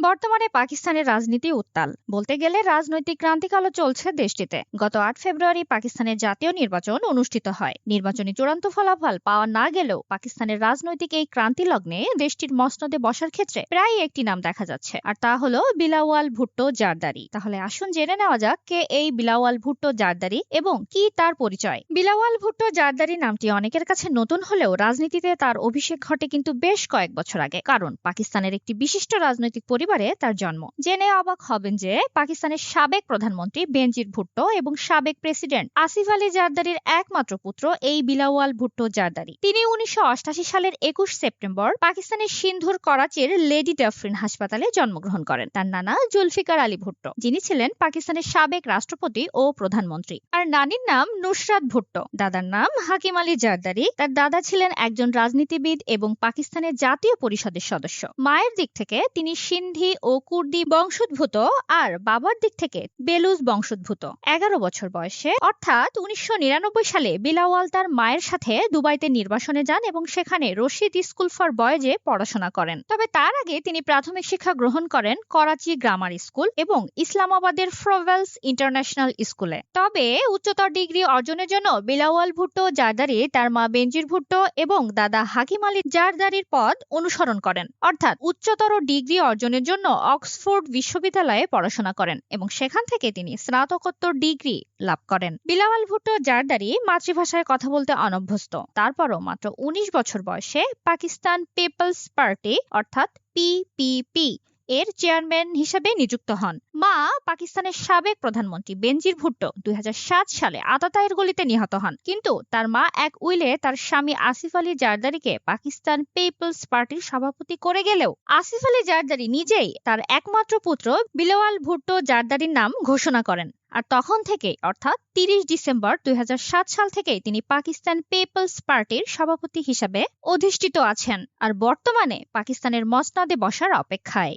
বর্তমানে পাকিস্তানের রাজনীতি উত্তাল। বলতে গেলে রাজনৈতিক ক্রান্তিকালও চলছে দেশটিতে। গত আট ফেব্রুয়ারি পাকিস্তানের জাতীয় নির্বাচন অনুষ্ঠিত হয়। নির্বাচনী চূড়ান্ত ফলাফল পাওয়া না গেলেও পাকিস্তানের রাজনৈতিক এই ক্রান্তি লগ্নে দেশটির মসনদে বসার ক্ষেত্রে প্রায় একটি নাম দেখা যাচ্ছে। আর তা হলো বিলাওয়াল ভুট্টো জারদারি। তাহলে আসুন জেনে নেওয়া যাক কে এই বিলাওয়াল ভুট্টো জারদারি এবং কি তার পরিচয়। বিলাওয়াল ভুট্টো জারদারি নামটি অনেকের কাছে নতুন হলেও রাজনীতিতে তার অভিষেক ঘটে কিন্তু বেশ কয়েক বছর আগে। কারণ পাকিস্তানের একটি বিশিষ্ট রাজনৈতিক পরিবারে তার জন্ম। জেনে অবাক হবেন যে পাকিস্তানের সাবেক প্রধানমন্ত্রী বেনজির ভুট্টো এবং সাবেক প্রেসিডেন্ট আসিফ আলী জারদারির একমাত্র পুত্র এই বিলাওয়াল ভুট্টো জারদারি। তিনি উনিশশো সালের একুশ সেপ্টেম্বর পাকিস্তানের সিন্ধুর করাচির লেডি ডাফরিন হাসপাতালে জন্মগ্রহণ করেন। তার নানা জুলফিকার আলী ভুট্টো, যিনি ছিলেন পাকিস্তানের সাবেক রাষ্ট্রপতি ও প্রধানমন্ত্রী। আর নানির নাম নুসরাত ভুট্টো। দাদার নাম হাকিম আলী জারদারি। তার দাদা ছিলেন একজন রাজনীতিবিদ এবং পাকিস্তানের জাতীয় পরিষদের সদস্য। মায়ের দিক থেকে তিনি সিন্ধি ও কুর্দি বংশোদ্ভূত আর বাবার দিক থেকে বেলুজ বংশোদ্ভূত। এগারো বছর বয়সে, অর্থাৎ উনিশশো নিরানব্বই সালে বিলাওয়াল তার মায়ের সাথে দুবাইতে নির্বাসনে যান এবং সেখানে রশিদ স্কুল ফর বয়েজে পড়াশোনা করেন। তবে তার আগে তিনি প্রাথমিক শিক্ষা গ্রহণ করেন করাচি গ্রামার স্কুল এবং ইসলামাবাদের ফ্রোভেলস ইন্টারন্যাশনাল স্কুলে। তবে উচ্চতর ডিগ্রি অর্জনের জন্য বিলাওয়াল ভুট্টো জারদারি, তার মা বেনজির ভুট্টো এবং দাদা হাকিম আলী জারদারির পদ অনুসরণ করেন। অর্থাৎ উচ্চতর ডিগ্রি অর্জনের জন্য অক্সফোর্ড বিশ্ববিদ্যালয়ে পড়াশোনা করেন এবং সেখান থেকে তিনি স্নাতকোত্তর ডিগ্রি লাভ করেন। বিলাওয়াল ভুট্টো জারদারি মাতৃভাষায় কথা বলতে অনভ্যস্ত। তারপরও মাত্র উনিশ বছর বয়সে পাকিস্তান পিপলস পার্টি অর্থাৎ পিপিপি এর চেয়ারম্যান হিসেবে নিযুক্ত হন। মা পাকিস্তানের সাবেক প্রধানমন্ত্রী বেনজির ভুট্টো দুই হাজার সাত সালে আতাতায়ের গলিতে নিহত হন। কিন্তু তার মা এক উইলে তার স্বামী আসিফ আলী জারদারিকে পাকিস্তান পিপলস পার্টির সভাপতি করে গেলেও আসিফ আলী জারদারি নিজেই তার একমাত্র পুত্র বিলওয়াল ভুট্টো জারদারির নাম ঘোষণা করেন। আর তখন থেকে, অর্থাৎ তিরিশ ডিসেম্বর দুই হাজার সাত সাল থেকে তিনি পাকিস্তান পিপলস পার্টির সভাপতি হিসাবে অধিষ্ঠিত আছেন। আর বর্তমানে পাকিস্তানের মসনদে বসার অপেক্ষায়।